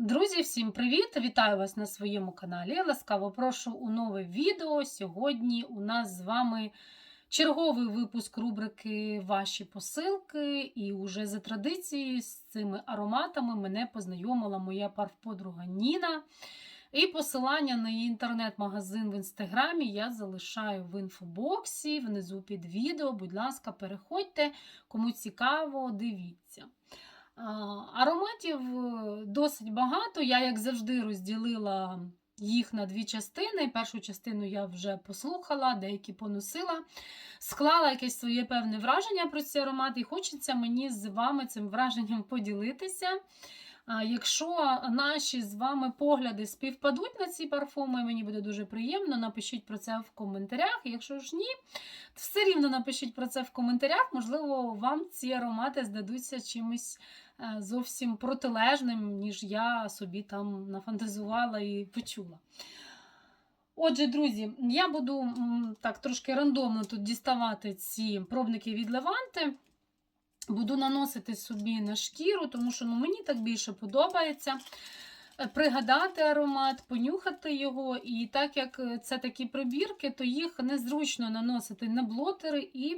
Друзі, всім привіт! Вітаю вас на своєму каналі. Ласкаво прошу у нове відео. Сьогодні у нас з вами черговий випуск рубрики Ваші посилки. І уже за традицією з цими ароматами мене познайомила моя парфподруга Ніна. І посилання на її інтернет-магазин в інстаграмі я залишаю в інфобоксі внизу під відео. Будь ласка, переходьте, кому цікаво, дивіться. Ароматів е, досить багато. Я, як завжди, розділила їх на дві частини. Першу частину я вже послухала, деякі поносила, склала якесь своє певне враження про ці аромати, і хочеться мені з вами цим враженням поділитися. Якщо наші з вами погляди співпадуть на ці парфуми, мені буде дуже приємно. Напишіть про це в коментарях. Якщо ж ні, то все рівно напишіть про це в коментарях. Можливо, вам ці аромати здадуться чимось зовсім протилежним, ніж я собі там нафантазувала і почула. Отже, друзі, я буду так трошки рандомно тут діставати ці пробники від Леванти. Буду наносити собі на шкіру, тому що ну, мені так більше подобається е, пригадати аромат, понюхати його. І так як е, це такі пробірки, то їх незручно наносити на блотери, і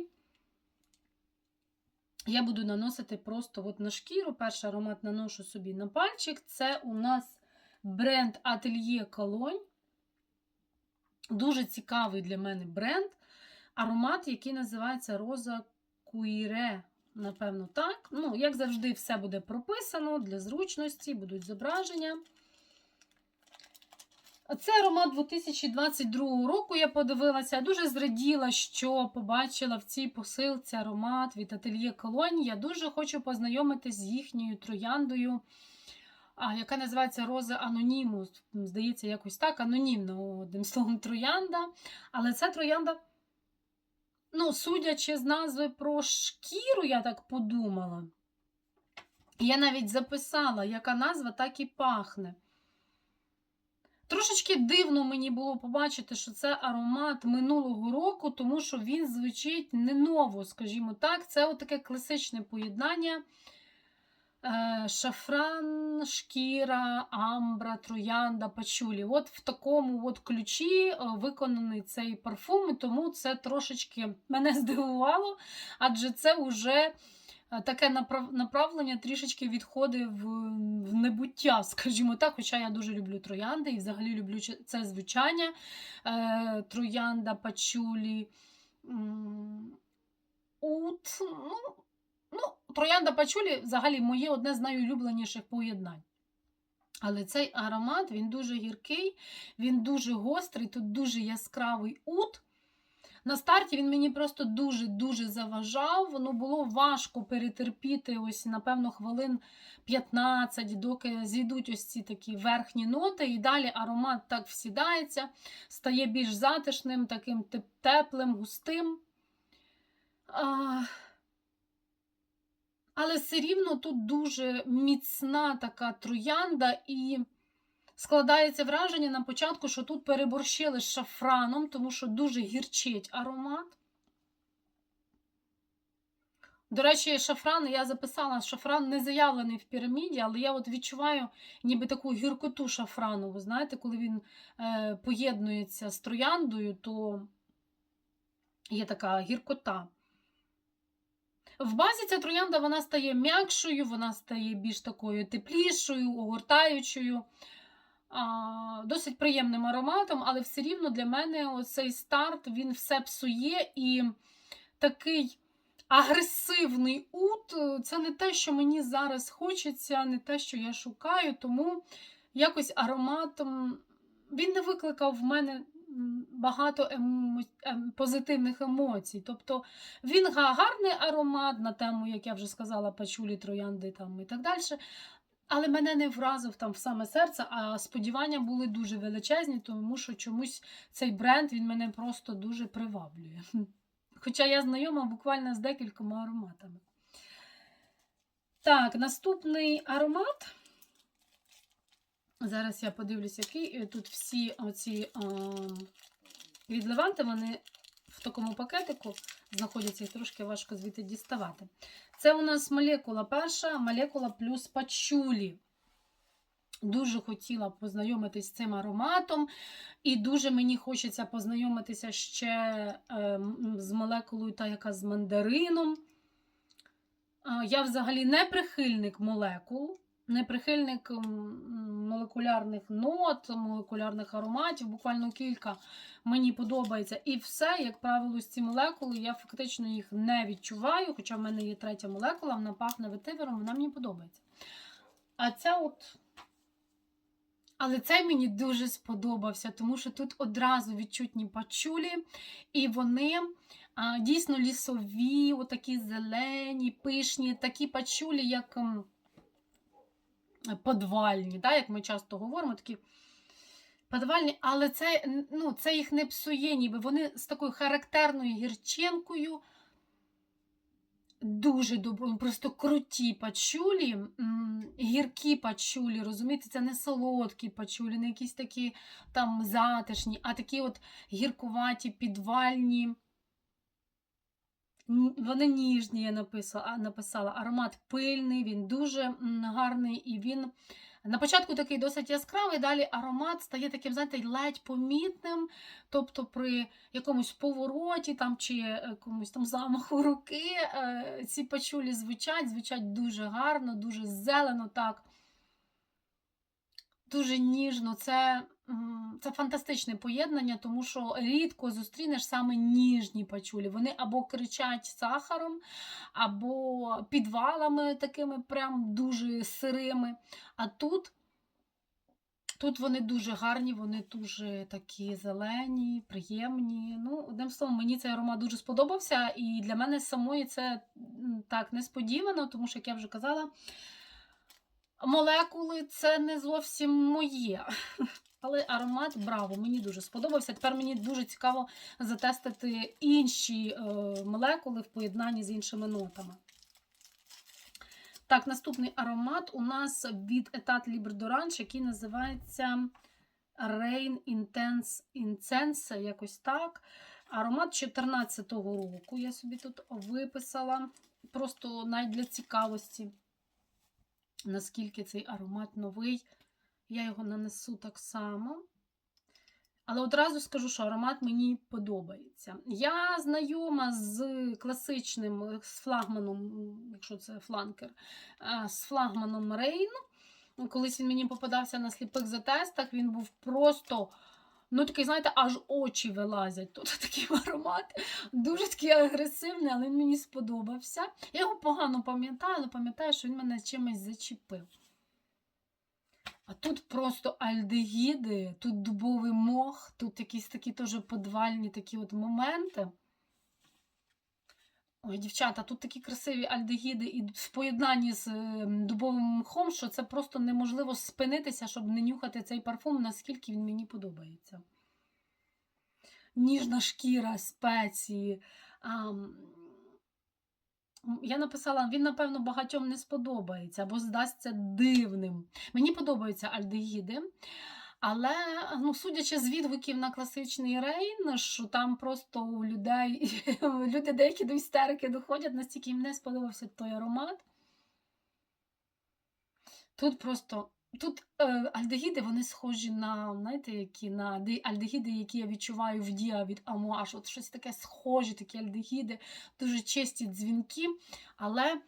я буду наносити просто от на шкіру. Перший аромат наношу собі на пальчик. Це у нас бренд Atelier Cologne. Дуже цікавий для мене бренд. Аромат, який називається Роза Куіре. Напевно, так. Ну, як завжди, все буде прописано для зручності, будуть зображення. Це аромат 2022 року я подивилася. Дуже зраділа, що побачила в цій посилці аромат від Ательє Колонь. Я дуже хочу познайомитися з їхньою трояндою, яка називається Роза Анонімус. Здається, якось так, анонімно, одним словом, троянда. Але це троянда. Ну, судячи з назви про шкіру, я так подумала. Я навіть записала, яка назва, так і пахне. Трошечки дивно мені було побачити, що це аромат минулого року, тому що він звучить не ново, скажімо так. Це таке класичне поєднання. Е, Шафран, шкіра, амбра, троянда, пачулі. От в такому от ключі е, виконаний цей парфум, тому це трошечки мене здивувало, адже це вже таке направлення трішечки відходить в, в небуття, скажімо так. Хоча я дуже люблю троянди і взагалі люблю це звучання. Е, Троянда, пачулі. Ут, ну, Ну, Троянда пачулі взагалі моє одне з найулюбленіших поєднань. Але цей аромат він дуже гіркий, він дуже гострий, тут дуже яскравий ут. На старті він мені просто дуже-дуже заважав. Воно було важко перетерпіти, ось, напевно, хвилин 15, доки зійдуть ось ці такі верхні ноти. І далі аромат так всідається, стає більш затишним, таким теплим, густим. А... Але все рівно тут дуже міцна така троянда, і складається враження на початку, що тут переборщили з шафраном, тому що дуже гірчить аромат. До речі, шафран, я записала, шафран не заявлений в піраміді, але я от відчуваю ніби таку гіркоту шафрану. Ви знаєте, коли він е, поєднується з трояндою, то є така гіркота. В базі ця троянда вона стає м'якшою, вона стає більш такою теплішою, огортаючою, досить приємним ароматом, але все рівно для мене цей старт він все псує і такий агресивний ут це не те, що мені зараз хочеться, не те, що я шукаю, тому якось ароматом він не викликав в мене багато емо... ем... позитивних емоцій. Тобто він гарний аромат на тему, як я вже сказала, пачулі, троянди там і так далі. Але мене не вразив там в саме серце, а сподівання були дуже величезні, тому що чомусь цей бренд він мене просто дуже приваблює. Хоча я знайома буквально з декількома ароматами. Так, наступний аромат. Зараз я подивлюсь, який. Тут всі оці а, від Леванти, вони в такому пакетику знаходяться і трошки важко звідти діставати. Це у нас молекула перша, молекула плюс пачулі. Дуже хотіла познайомитись з цим ароматом, і дуже мені хочеться познайомитися ще ем, з молекулою, та яка з мандарином. Я взагалі не прихильник молекул, не прихильник молекулярних нот, молекулярних ароматів, буквально кілька мені подобається. І все, як правило, з ці молекули я фактично їх не відчуваю. Хоча в мене є третя молекула, вона пахне ветивером, вона мені подобається. А ця от. Але цей мені дуже сподобався, тому що тут одразу відчутні пачулі, і вони а, дійсно лісові, отакі зелені, пишні, такі пачулі, як м, подвальні, да, як ми часто говоримо, такі подвальні, але це, ну, це їх не псує, ніби вони з такою характерною гірчинкою. Дуже добро, просто круті пачулі, гіркі пачулі, розумієте, це не солодкі пачулі, не якісь такі там затишні, а такі от гіркуваті, підвальні. Вони ніжні, я написала. Аромат пильний, він дуже гарний, і він на початку такий досить яскравий, далі аромат стає таким, знаєте, ледь помітним. Тобто при якомусь повороті там, чи якомусь там замаху руки е, ці пачулі звучать, звучать дуже гарно, дуже зелено, так. Дуже ніжно. Це, це фантастичне поєднання, тому що рідко зустрінеш саме ніжні пачулі. Вони або кричать сахаром, або підвалами такими прям дуже сирими. А тут, тут вони дуже гарні, вони дуже такі зелені, приємні. Ну, одним словом, мені цей аромат дуже сподобався, і для мене самої це так несподівано, тому що, як я вже казала, молекули це не зовсім моє. Але аромат браво, мені дуже сподобався. Тепер мені дуже цікаво затестити інші е, молекули в поєднанні з іншими нотами. Так, наступний аромат у нас від Libre d'Orange, який називається Rain Intense Incense, якось так. Аромат 14-го року я собі тут виписала. Просто навіть для цікавості, наскільки цей аромат новий. Я його нанесу так само. Але одразу скажу, що аромат мені подобається. Я знайома з класичним, з флагманом, якщо це фланкер, з флагманом Рейн. Колись він мені попадався на сліпих затестах, він був просто, ну такий, знаєте, аж очі вилазять. Тут такий аромат. Дуже такий агресивний, але він мені сподобався. Я його погано пам'ятаю, але пам'ятаю, що він мене чимось зачепив. А тут просто альдегіди, тут дубовий мох, тут якісь такі теж подвальні такі от моменти. Ой, дівчата, тут такі красиві альдегіди і в поєднанні з е, дубовим мхом, що це просто неможливо спинитися, щоб не нюхати цей парфум, наскільки він мені подобається. Ніжна шкіра, спеції. А, я написала, він, напевно, багатьом не сподобається або здасться дивним. Мені подобаються альдегіди. Але, ну, судячи з відгуків на класичний рейн, що там просто у людей люди деякі до істерики доходять, настільки їм не сподобався той аромат. Тут просто тут е, альдегіди вони схожі на, знаєте, які на альдегіди, які я відчуваю в Діа від Амуаш. От щось таке схожі, такі альдегіди, дуже чисті дзвінки, але.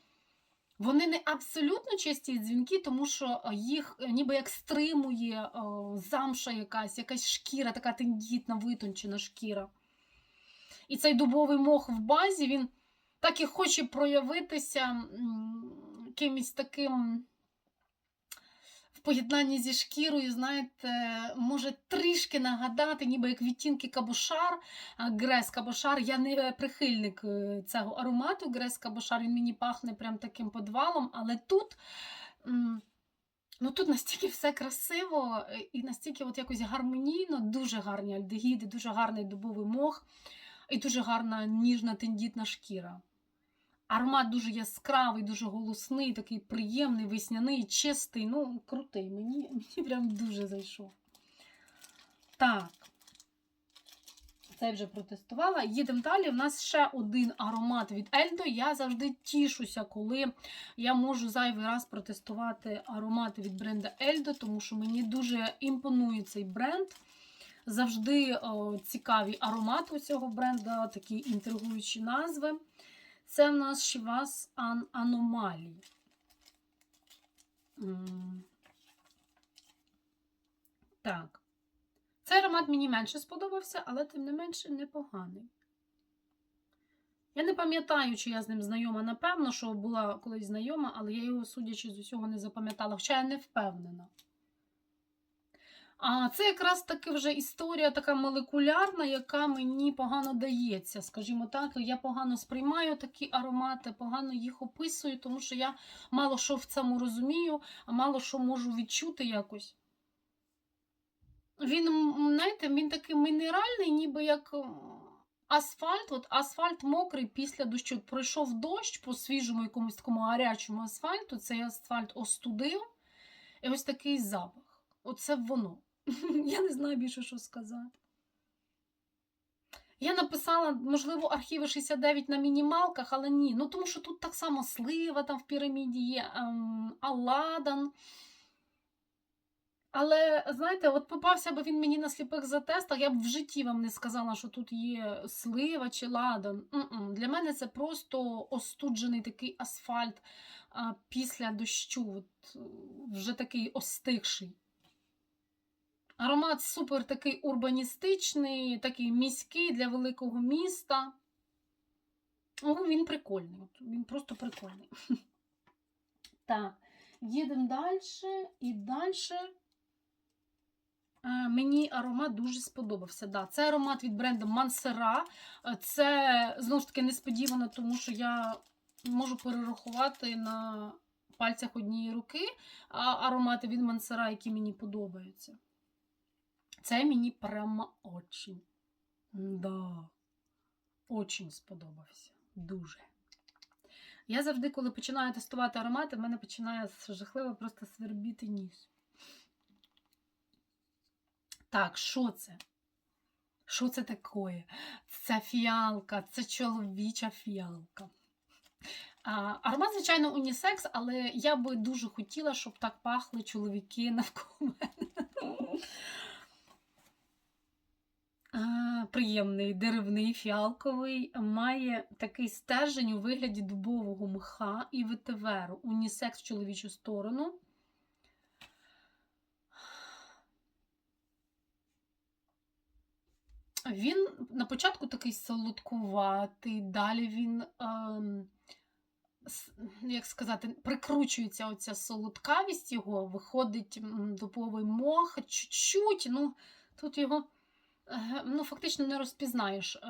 Вони не абсолютно чисті дзвінки, тому що їх е, ніби як стримує е, замша якась, якась шкіра, така тендітна, витончена шкіра. І цей дубовий мох в базі, він так і хоче проявитися м, якимось таким поєднанні зі шкірою, знаєте, може трішки нагадати, ніби як відтінки кабошар, а, Грес Кабошар. Я не прихильник е, цього аромату. Грес Кабошар, він мені пахне прям таким подвалом, але тут. Ну тут настільки все красиво е, і настільки от якось гармонійно, дуже гарні альдегіди, дуже гарний дубовий мох і дуже гарна ніжна тендітна шкіра. Аромат дуже яскравий, дуже голосний, такий приємний, весняний, чистий, ну, крутий. Мені, мені прям дуже зайшов. Так. Цей вже протестувала. Їдемо далі. У нас ще один аромат від Ельдо. Я завжди тішуся, коли я можу зайвий раз протестувати аромати від бренду Ельдо, тому що мені дуже імпонує цей бренд. Завжди о, цікаві аромати у цього бренду, такі інтригуючі назви. Це в нас Шівас Ан Аномалії. Так. Цей аромат мені менше сподобався, але тим не менше непоганий. Я не пам'ятаю, чи я з ним знайома. Напевно, що була колись знайома, але я його, судячи з усього, не запам'ятала, хоча я не впевнена. А це якраз таки вже історія така молекулярна, яка мені погано дається. Скажімо так, я погано сприймаю такі аромати, погано їх описую, тому що я мало що в цьому розумію, а мало що можу відчути якось. Він, знаєте, він такий мінеральний, ніби як асфальт. От асфальт мокрий після дощу. Пройшов дощ по свіжому якомусь такому гарячому асфальту, цей асфальт остудив. І ось такий запах. Оце воно. Я не знаю більше, що сказати. Я написала, можливо, архіви 69 на мінімалках, але ні. Ну, тому що тут так само слива там в піраміді є, ем, Аладан. Але, знаєте, от попався би він мені на сліпих затестах, я б в житті вам не сказала, що тут є слива чи ладан. М-м. Для мене це просто остуджений такий асфальт а, після дощу, от, е, вже такий остигший. Аромат супер такий урбаністичний, такий міський для великого міста. Ну, він прикольний. Він просто прикольний. Так, їдемо далі. І далі. Е, Мені аромат дуже сподобався. Да, це аромат від бренду Мансера. Е, Це знову ж таки несподівано, тому що я можу перерахувати на пальцях однієї руки аромати від Мансера, які мені подобаються. Це мені прямо очень. Да. Очень сподобався. Дуже. Я завжди, коли починаю тестувати аромати, в мене починає жахливо просто свербіти ніс. Так, що це? Що це таке? Це фіалка, це чоловіча фіалка. А, аромат, звичайно, унісекс, але я би дуже хотіла, щоб так пахли чоловіки навколо мене. Приємний деревний фіалковий, має такий стержень у вигляді дубового мха і ветиверу. Унісекс в чоловічу сторону. Він на початку такий солодкуватий, далі він, ем, як сказати, прикручується оця солодкавість його, виходить дубовий мох, чуть-чуть, ну тут його ну, фактично не розпізнаєш. Е,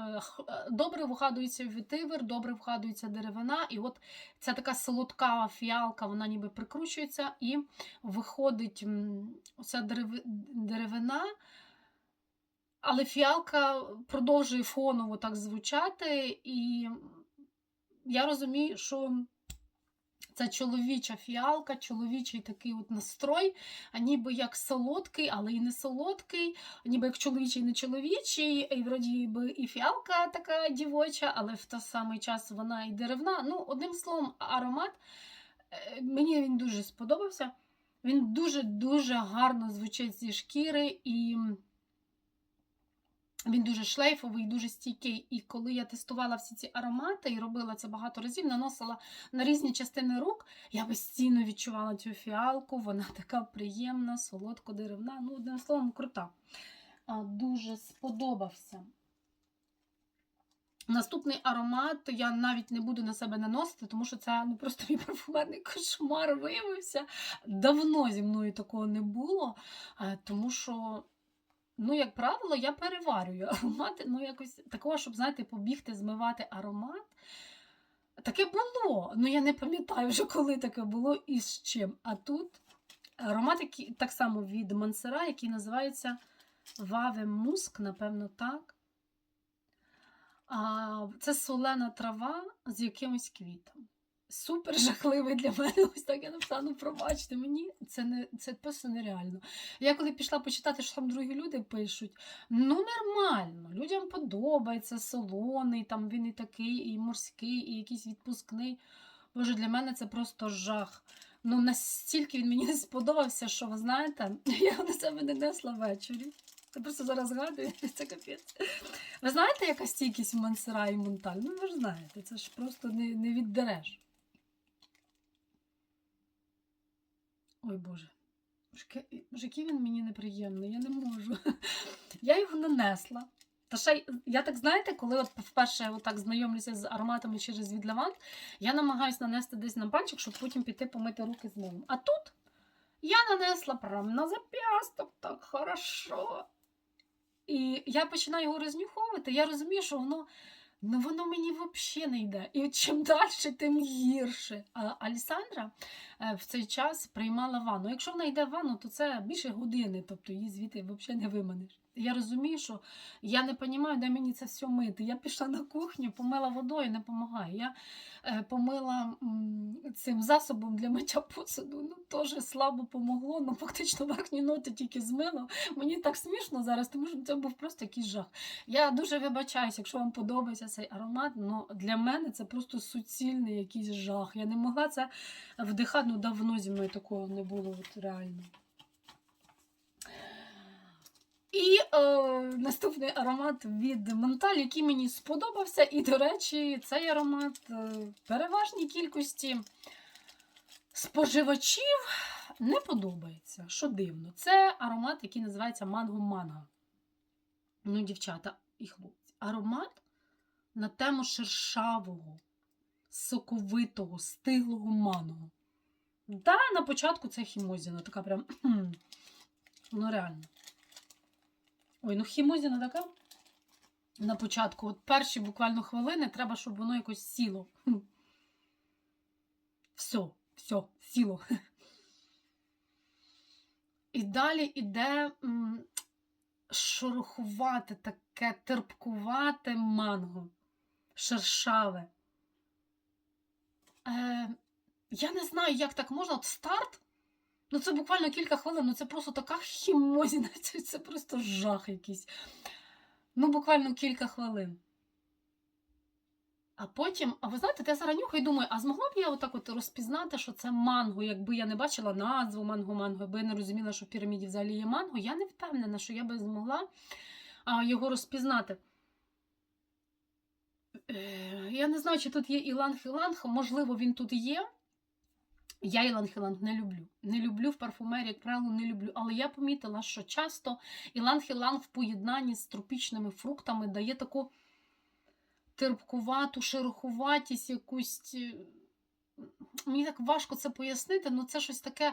е, Добре вгадується ветивер, добре вгадується деревина, і от ця така солодкава фіалка, вона ніби прикручується, і виходить оця деревина. Але фіалка продовжує фоново так звучати, і я розумію, що це чоловіча фіалка, чоловічий такий от настрой, ніби як солодкий, але і не солодкий, ніби як чоловічий, не чоловічий, і вроді би і фіалка така дівоча, але в той самий час вона і деревна. Ну, одним словом, аромат е, мені він дуже сподобався. Він дуже-дуже гарно звучить зі шкіри і. Він дуже шлейфовий, дуже стійкий. І коли я тестувала всі ці аромати і робила це багато разів, наносила на різні частини рук, я постійно відчувала цю фіалку. Вона така приємна, солодко-деревна. Ну, одним словом, крута. Дуже сподобався. Наступний аромат я навіть не буду на себе наносити, тому що це ну, просто мій парфумерний кошмар виявився. Давно зі мною такого не було, е, тому що Ну, як правило, я переварюю аромати. Ну, якось такого, щоб, знаєте, побігти, змивати аромат. Таке було. Ну, я не пам'ятаю вже, коли таке було і з чим. А тут аромат, який так само від Мансера, який називається Ваве Муск, напевно, так. А, Це солена трава з якимось квітом. Супер жахливий для мене. Ось так я написала, ну пробачте мені, це не це просто нереально. Я коли пішла почитати, що там другі люди пишуть, ну нормально, людям подобається солоний, там він і такий, і морський, і якийсь відпускний. Боже, для мене це просто жах. Ну, настільки він мені не сподобався, що ви знаєте, я на себе не несла ввечері. Я просто зараз згадую, це капець. Ви знаєте, яка стійкість Мансера і Монталь? Ну, ви ж знаєте, це ж просто не, не віддереш. Ой Боже. Який він мені неприємний, я не можу. Я його нанесла. Та ще я так знаєте, коли от вперше отак знайомлюся з ароматами через від Левант, я намагаюся нанести десь на пальчик, щоб потім піти помити руки з милом. А тут я нанесла прямо на зап'ясток, так хорошо. І я починаю його рознюховувати, я розумію, що воно, ну, воно мені взагалі не йде. І чим далі, тим гірше. А Алісандра е, в цей час приймала ванну. Якщо вона йде в ванну, то це більше години, тобто її звідти взагалі не виманеш. Я розумію, що я не розумію, де мені це все мити. Я пішла на кухню, помила водою, не допомагає. Я е, помила цим засобом для миття посуду. Ну, теж слабо помогло, ну фактично верхні ноти тільки змило. Мені так смішно зараз, тому що це був просто якийсь жах. Я дуже вибачаюся, якщо вам подобається цей аромат. Ну для мене це просто суцільний якийсь жах. Я не могла це вдихати. Ну давно зі мною такого не було, от реально. І е, наступний аромат від Монталь, який мені сподобався. І, до речі, цей аромат е, в переважній кількості споживачів не подобається. Що дивно, це аромат, який називається Манго Манго. Ну, дівчата і хлопці. Аромат на тему шершавого, соковитого, стиглого манго. Да, на початку це хімозіна, така прям. Ну, реально. Ой, ну хімозіна така. На початку, от перші буквально хвилини, треба, щоб воно якось сіло. Все, все, сіло. І далі іде м, шорохувате, таке терпкувате манго, шершаве. Е, я не знаю, як так можна. От старт. Ну, це буквально кілька хвилин, ну це просто така хімозіна, це, просто жах якийсь. Ну, буквально кілька хвилин. А потім, а ви знаєте, я зараз нюхаю і думаю, а змогла б я отак от розпізнати, що це манго, якби я не бачила назву манго-манго, якби я не розуміла, що в піраміді взагалі є манго, я не впевнена, що я би змогла а, його розпізнати. Е, я не знаю, чи тут є іланг-іланг, можливо, він тут є. Я іланг-іланг не люблю. Не люблю в парфумерії, як правило, не люблю. Але я помітила, що часто іланг-іланг в поєднанні з тропічними фруктами дає таку терпкувату, шерохуватість, якусь. е, Мені так важко це пояснити, але це щось таке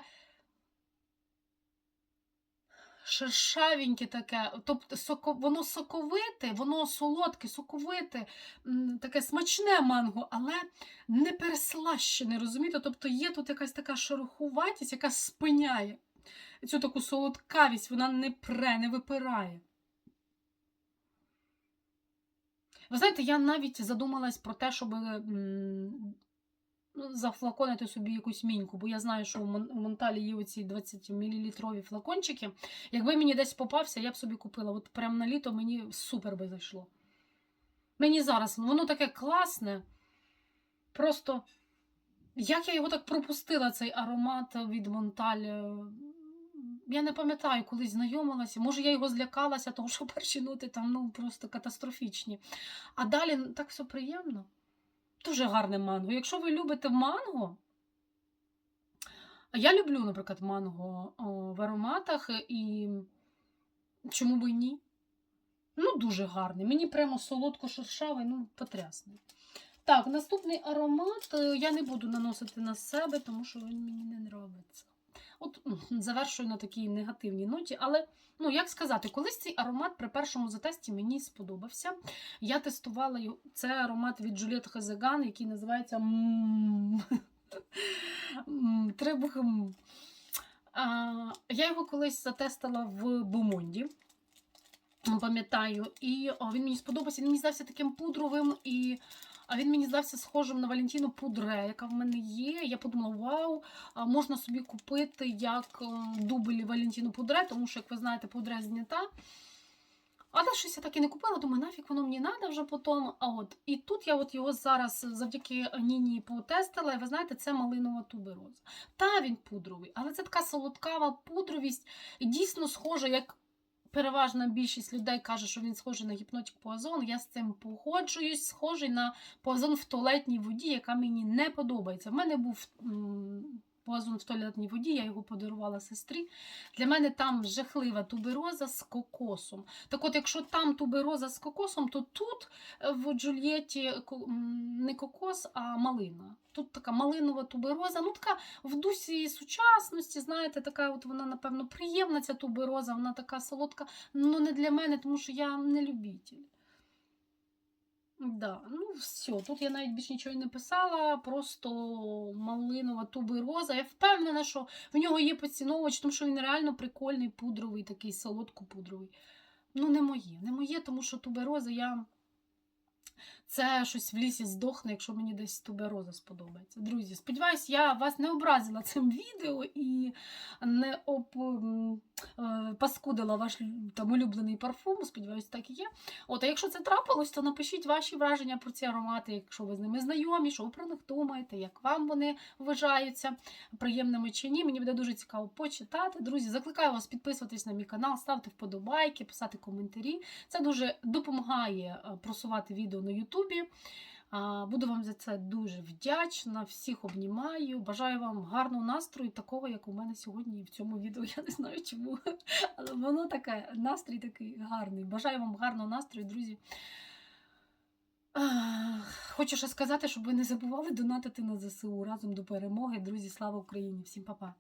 шершавеньке таке. Тобто соко, воно соковите, воно солодке, соковите, таке смачне манго, але не переслащене, розумієте? Тобто є тут якась така шерохуватість, яка спиняє. Цю таку солодкавість, вона не пре, не випирає. Ви знаєте, я навіть задумалась про те, щоб ну, зафлаконити собі якусь міньку, бо я знаю, що у Монталі є оці 20 мл флакончики. Якби мені десь попався, я б собі купила. От прямо на літо мені супер би зайшло. Мені зараз ну, воно таке класне. Просто як я його так пропустила, цей аромат від Монталь. е, Я не пам'ятаю, коли знайомилася. Може, я його злякалася, тому що перші ноти там ну, просто катастрофічні. А далі ну, так все приємно. Дуже гарне манго. Якщо ви любите манго, я люблю, наприклад, манго в ароматах, і чому би ні? Ну, дуже гарний. Мені прямо солодко-шершавий, ну, потрясний. Так, наступний аромат е, я не буду наносити на себе, тому що він мені не подобається. От завершую на такій негативній ноті, але, ну, як сказати, колись цей аромат при першому затесті мені сподобався. Я тестувала його. Це аромат від Джуліет Хазеган, який називається «М». М, Трибух «М». А, Я його колись затестила в Бумонді. Пам'ятаю, і о, він мені сподобався. Він мені здався таким пудровим і А він мені здався схожим на Валентіну Пудре, яка в мене є. Я подумала, вау, можна собі купити як ем, дубль Валентіну Пудре, тому що, як ви знаєте, Пудре знята. Але щось я так і не купила, думаю, нафіг воно мені треба вже потім. А от і тут я от його зараз завдяки Ніні потестила, і ви знаєте, це малинова тубероза. Та він пудровий, але це така солодкава пудровість, дійсно схожа, як переважна більшість людей каже, що він схожий на гіпнотик поазон. Я з цим погоджуюсь, схожий на поазон в туалетній воді, яка мені не подобається. В мене був м, в туалетній воді, я його подарувала сестрі. Для мене там жахлива тубероза з кокосом. Так от, якщо там тубероза з кокосом, то тут е, в Джульєті не кокос, а малина. Тут така малинова тубероза, ну така в дусі сучасності, знаєте, така от вона, напевно, приємна ця тубероза, вона така солодка, ну не для мене, тому що я не любитель. Да, ну все, тут я навіть більш нічого не писала, просто малинова тубероза. Я впевнена, що в нього є поціновувач, тому що він реально прикольний, пудровий, такий солодко-пудровий. Ну, не моє, не моє, тому що тубероза я. Це щось в лісі здохне, якщо мені десь тубероза сподобається. Друзі, сподіваюсь, я вас не образила цим відео і не об, е, паскудила ваш там улюблений парфум. Сподіваюсь, так і є. От, а якщо це трапилось, то напишіть ваші враження про ці аромати, якщо ви з ними знайомі, що ви про них думаєте, як вам вони вважаються приємними чи ні. Мені буде дуже цікаво почитати. Друзі, закликаю вас підписуватись на мій канал, ставити вподобайки, писати коментарі. Це дуже допомагає е, просувати відео на Ютубі. Буду вам за це дуже вдячна. Всіх обнімаю. Бажаю вам гарного настрою, такого, як у мене сьогодні в цьому відео. Я не знаю чому. Але воно таке, настрій такий гарний. Бажаю вам гарного настрою, друзі. Хочу ще сказати, щоб ви не забували донатити на ЗСУ разом до перемоги. Друзі, слава Україні! Всім па-па!